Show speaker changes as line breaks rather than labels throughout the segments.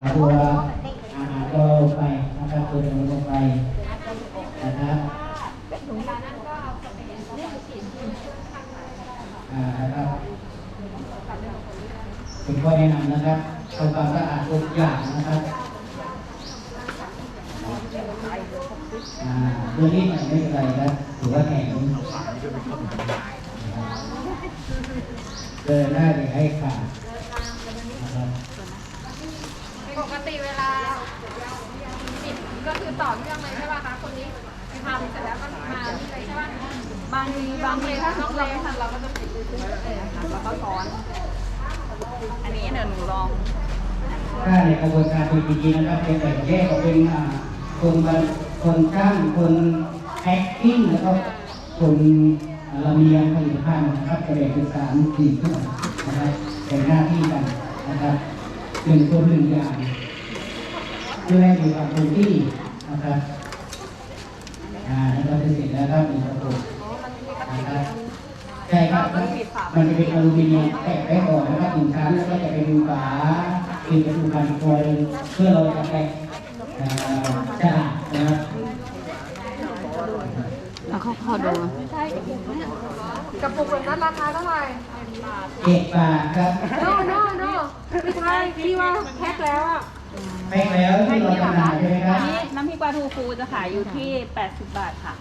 ตัวอาหารก็ลงไปนะครับตัวหนูลงไปนะครับอ่านะครับเป็นข้อแนะนำนะครับทำความสะอาดทุกอย่างนะครับอาเรื่องนี้ไม่เป็นไรครับถือว่าแข็งเดินได้เลยให้ขาดนะครับ
ปก ติเวลาปิดก็คือต่อเนื่องเลยใช่ป่ะคะ คนนี้ทำเสร็จแล้วก็มานี่เลยใช่ป่ะบางบางทีถ้าเราไม่ทันเราก็จะปิดเลยค่ะแล้วก็ซ้อน อันนี้เดี๋ยวหนูลอง
ถ้าในกระบวนการจริงๆนะครับเป็นแบ่งแยกออกเป็นคนบันคนช่างคนแพ็คกิ้งแล้วก็คนอ่าลำเลียงผลิตภัณฑ์นะครับจะแบ่งเป็นสามสี่ส่วนนะครับแบ่งหน้าที่กันนะครับ หนึ่งคนหนึ่งอย่างเพื่อให้มีความคงที่นะครับอ่าแล้วก็จะเสร็จแล้วครับหนึ่งระบบนะครับใช่ครับมันจะเป็นอลูมิเนียมแตะไปก่อนนะครับหนึ่งชั้นแล้วก็จะเป็นฝาปิดประตูกันตัวหนึ่งเพื่อเราจะแตะอ่าสะอาดนะครับ
แล้วเขาขอดู
กระปุกแบบนั้นราคาเท่าไหร่
เจ็ดบาทครับ
โน่โน่โน่ไม่ใช่ ที่ว่าแพ็คแล้วอะ
แพ็คแล้วที่เราจำหน่ายใช่ไหมครั
อั
บ
นนี้น้ำพริกปลาทูฟูจะขายอยู่ที่ 80 บาทค่ะ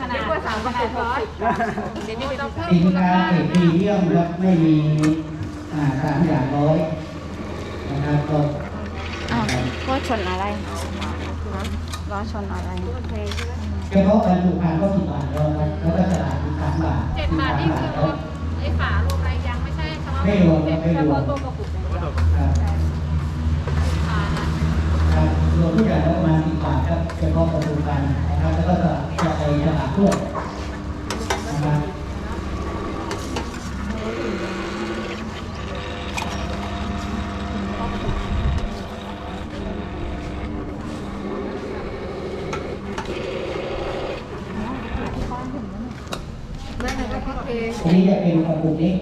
ขนาด
เรียกว่าสามกระปุกร้อย
เดี๋ยวนี้เป็น
จะเพิ่ม
สิน
มูล
ค้า
ค่า
เกรดพรีเมียมครับไม่มีอ่าสามอย่างร้อยนะครับก็
อ้าวก็ชนอะไรล้อชนอะไร
เฉพาะบรรจุภัณฑ์ก็สิบบาทแล้วครับแล้วก็ตลาดอีกสามบาท
เจ็ดบาทนี่คือรวมไอ้ฝารวมอะไรยังไม่ใช่เฉพาะ
ไม่รวมครับไม่รวม
ตัวกระปุก
วนะครับอันนี้จะเป็นกระปุกนี้